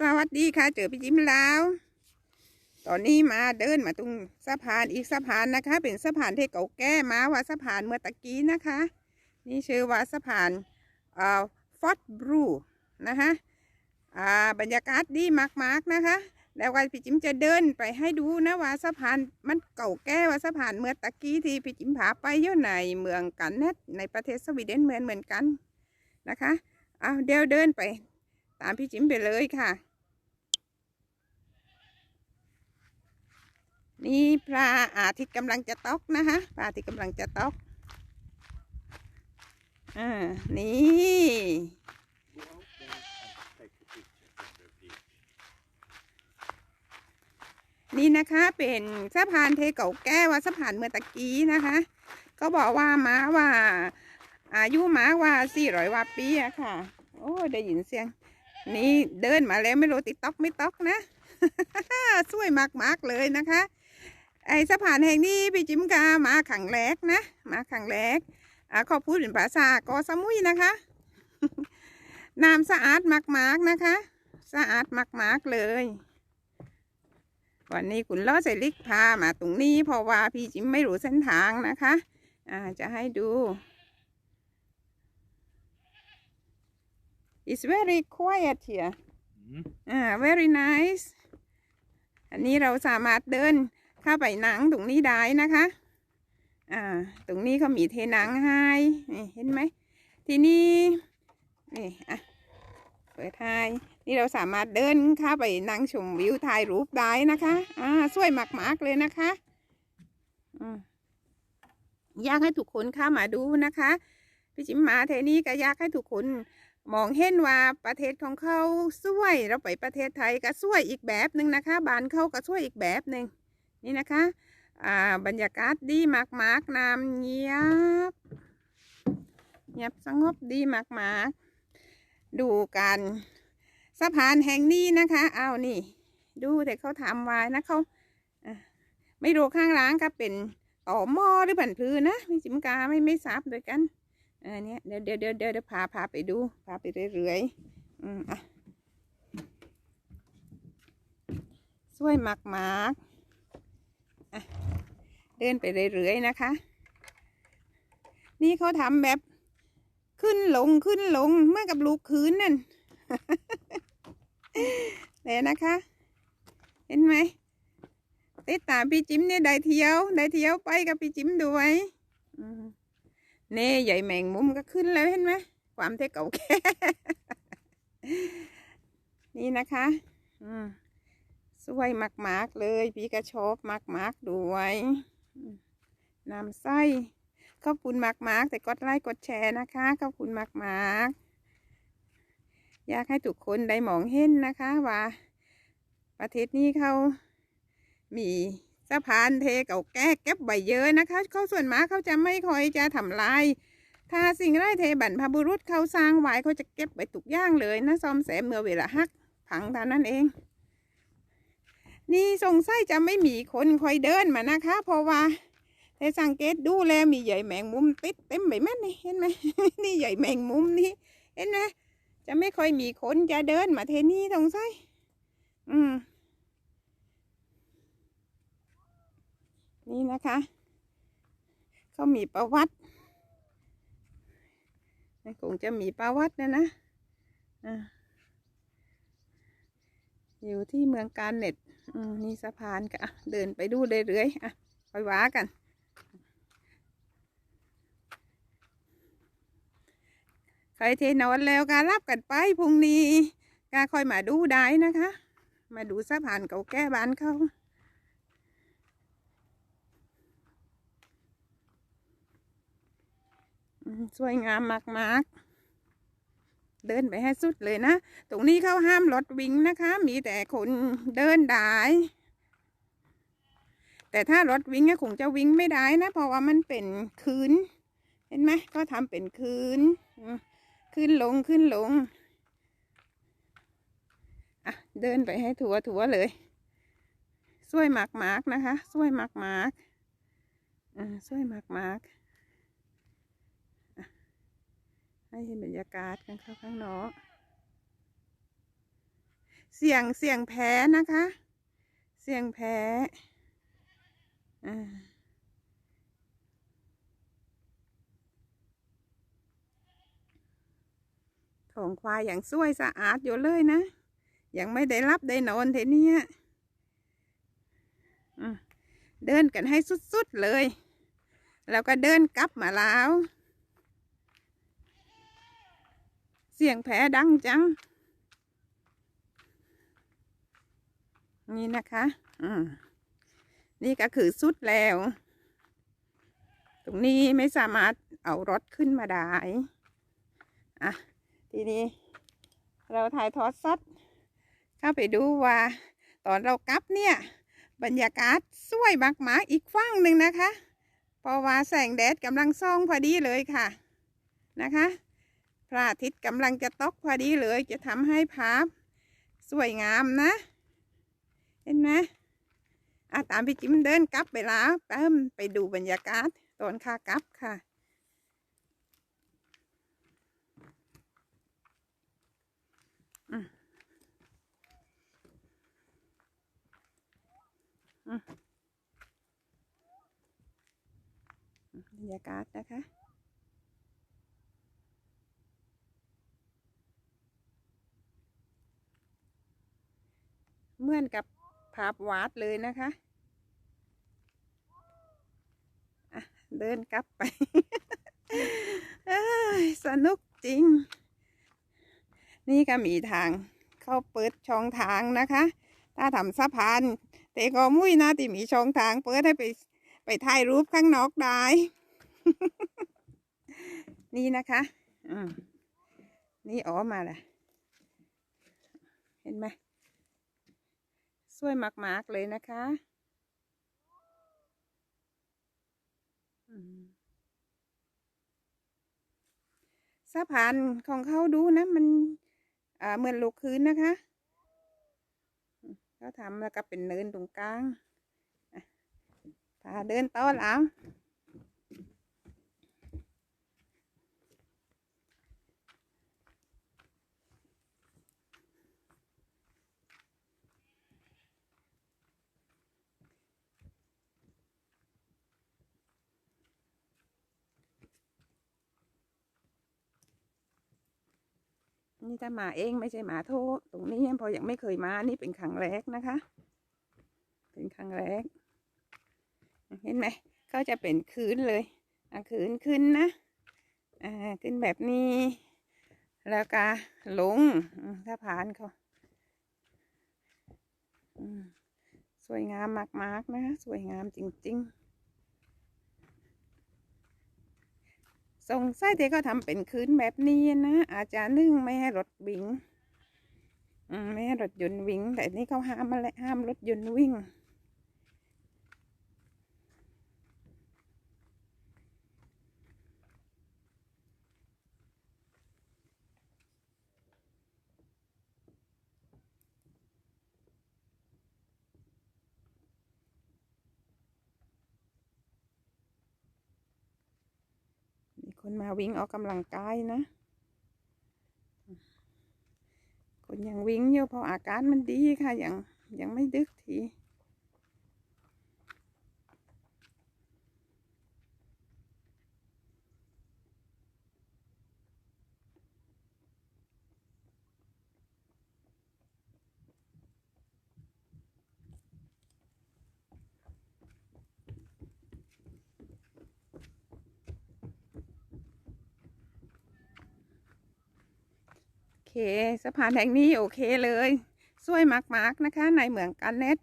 สวัสดีค่ะ เจอพี่จิ้มแล้ว ตอนนี้มาเดินมาตรงสะพานอีกสะพานนะคะ เป็นสะพานที่เก่าแก่มาว่าสะพานเมื่อตะกี้นะคะ นี่ชื่อว่าสะพานอ่าฟอร์ดบรูนะคะอ่าบรรยากาศดีมากๆนะคะ แล้วก็พี่จิมจะเดินไปให้ดูนะว่าสะพานมันเก่าแก่ว่าสะพานเมื่อตะกี้ที่พี่จิมพาไปอยู่ในเมืองกันเนตในประเทศสวีเดนเหมือนเหมือนกันนะคะ เอาเดี๋ยวเดินไป ตามพี่จิมไปเลยค่ะ นี่พระอาทิตย์กำลังจะตกนะคะพระอาทิตย์กำลังจะตกอ่านี่นี่นะคะเป็นสะพานเทเก่าแก้ว่าสะพานเมื่อตะกี้นะคะ ก็บอกว่ามาว่า อายุมาว่าสี่ร้อยว่าปีอะค่ะ โอ้ได้ยินเสียง นี่เดินมาแล้วไม่รู้ติดต๊อกไม่ต๊อกนะ สวยมากๆเลยนะคะ ไอสะพานแห่งนี้พี่จิมกามาขังแรกนะ มาขังแรกอ่าขอพูดเป็นภาษากอสมุยนะคะน้ำสะอาดมากๆนะคะ สะอาดมากๆเลยวันนี้คุณล้อใส่ลิกพามาตรงนี้เพราะว่าพี่จิมไม่รู้เส้นทางนะคะ อ่าจะให้ดู It's very quiet here อ่า very nice อันนี้เราสามารถเดินเข้าไปหนังตรงนี้ได้นะคะ อ่า ตรงนี้เขามีเทหนังให้นี่เห็นไหม ทีนี้นี่อะเปิดให้นี่เราสามารถเดินเข้าไปนั่งชมวิวถ่ายรูปได้นะคะ อ่าสวยมากๆเลยนะคะอืมอยากให้ทุกคนเข้ามาดูนะคะ พี่จิมมาเทนี้ก็อยากให้ทุกคน มองเห็นว่าประเทศของเขาสวยเราไปประเทศไทยก็สวยอีกแบบหนึ่งนะคะบ้านเขาก็สวยอีกแบบหนึ่งนี่นะคะอ่าบรรยากาศดีมากๆน้ำเงียบเงียบสงบดีมากๆ ดูกันสะพานแห่งนี้นะคะเอานี่ ดูแต่เขาทำไว้นะเขาไม่รู้ข้างล่างก็เป็นต่อหม้อหรือผันพื้นนะไม่จิมกาไม่ไม่ทราบด้วยกัน ออเนี่ยเดี๋ยวเดี๋ยวเดี๋ยวเดี๋ยวพาพาไปดู พาไปเรื่อยๆอืมอะสวยมากๆอะเดินไปเรื่อยๆนะคะ นี่เขาทำแบบขึ้นลงขึ้นลงเมื่อกับลูกคืนนั่นเลยนะคะ เห็นไหมติดตามพี่จิ้มเนี่ยได้เที่ยวได้เที่ยวไปกับพี่จิ้มด้วยอืม เน่ใหญ่แมงมุมก็ขึ้นแล้วเห็นไหมความเท่เก่าแก่นี่นะคะอืมสวยมากๆเลยพี่ก็ชอบมากๆด้วยน้ำไส้ขอบคุณมากมากๆ แต่กดไลค์กดแชร์นะคะขอบคุณมากมากๆ อยากให้ทุกคนได้มองเห็นนะคะว่า ประเทศนี้เขามี สะพานเทเก่าแก่เก็บใบเยอะนะคะเขาส่วนมากเขาจะไม่ค่อยจะทำลาย ถ้าสิ่งไรเทบรรพบุรุษเขาสร้างไว้เขาจะเก็บไว้ทุกอย่างเลยนะซ่อมแซมเมื่อเวลาหักพังท่านั้นเอง นี่สงสัยจะไม่มีคนคอยเดินมานะคะ เพราะว่าแต่สังเกตดูแลมีใหญ่แมงมุมติดเต็มไปหมดนี่เห็นไหมนี่ใหญ่แมงมุมนี่เห็นไหมจะไม่ค่อยมีคนจะเดินมาเทนี่ตรงไส้อืม นี่นะคะเขามีประวัติมันคงจะมีประวัตินะนะอ่าอยู่ที่เมืองการเน็ตมนี่สะพานก็อะเดินไปดูเรื่อยๆอะคอยว่ากัน ใครเทนอนแล้วก็รับกันไปพรุ่งนี้ก็ค่อยมาดูได้นะคะ มาดูสะพานเก่าแก่บ้านเขาอืม สวยงามมากๆ เดินไปให้สุดเลยนะ ตรงนี้เขาห้ามรถวิ่งนะคะ มีแต่คนเดินได้แต่ถ้ารถวิ่งก็คงจะวิ่งไม่ได้นะ เพราะว่ามันเป็นคืนเห็นไหมก็ทำเป็นคืนขึ้นลงขึ้นลงอะเดินไปให้ถัวถัวเลยสวยมากมากๆนะคะสวยมากมากๆอ่าสวยมากมากๆอะ ให้เห็นบรรยากาศกันข้าข้างนอกเสียงเสียงแพ้นะคะ เสียงแพ้อ่าของควายอย่างสวยสะอาดอยู่เลยนะ ยังไม่ได้รับได้นอนเทนี้เดินกันให้สุดๆเลย แล้วก็เดินกลับมาแล้ว เสียงแผลดังจัง นี่นะคะ อืมนี่ก็คือสุดแล้ว ตรงนี้ไม่สามารถเอารถขึ้นมาได้ อะ ทีนี้ เราถ่ายทอดสดเข้าไปดูว่า ตอนเรากลับเนี่ย บรรยากาศสวยมากๆอีกฝั่งหนึ่งนะคะ เพราะว่าแสงแดดกำลังส่องพอดีเลยค่ะ นะคะ พระอาทิตย์กำลังจะตกพอดีเลย จะทำให้ภาพสวยงามนะ เห็นไหมอะตามพี่จิมเดินกลับไปแล้วไปไปดูบรรยากาศตอนขากลับค่ะ บรรยากาศนะคะ เหมือนกับภาพวาดเลยนะคะะเดินกลับไปสนุกจริง นี่ก็มีทางเข้าเปิดช่องทางนะคะ ถ้าทำสะพานแต่ก็มุ้ยนะที่มีช่องทางเปิดให้ไปไปถ่ายรูปข้างนอกได้ นี่นะคะอืมนี่อ๋อมาละเห็นไหม สวยมากๆเลยนะคะสะพานของเขาดูนะ มันเหมือนลูกคืนนะคะเขาทำแล้วก็เป็นเนินตรงกลางพาเดินต่อแล้ว นี่ถ้ามาเองไม่ใช่หมาโทษ ตรงนี้พอยังไม่เคยมา นี่เป็นครั้งแรกนะคะ เป็นครั้งแรก เห็นไหมเขาจะเป็นคืนเลยอะคืนขึ้นนะอ่าขึ้นแบบนี้ แล้วก็ลงถ้าผ่านเขาสวยงามมากๆนะคะสวยงามจริง ๆ สงสัยที่เขาทำเป็นคืนแบบนี้นะอาจจะนึ่งไม่ให้รถวิ่งไม่ให้รถยนต์วิ่ง แต่นี่เขาห้ามมาแล้วห้ามรถยนต์วิ่ง มี คนมาวิ่งออกกำลังกายนะ คนยังวิ่งอยู่เพราะอาการมันดีค่ะยังยังไม่ดึกที สะพานแห่งนี้โอเคเลยสวยมากๆนะคะ ในเมืองกันเนต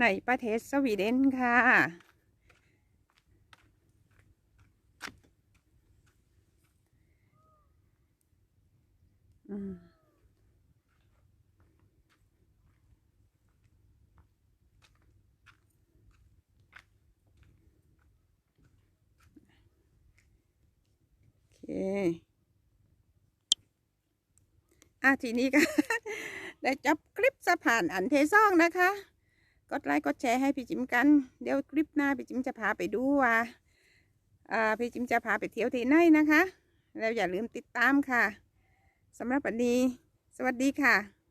ในประเทศสวีเดนค่ะ อืมโอเค อะทีนี้ก็ได้จบคลิปสะพานอันเทซองนะคะ กดไลค์กดแชร์ให้พี่จิมกัน เดี๋ยวคลิปหน้าพี่จิมจะพาไปดูว่าอ่าพี่จิมจะพาไปเที่ยวที่ไหนนะคะ แล้วอย่าลืมติดตามค่ะสำหรับวันนี้ สวัสดีค่ะ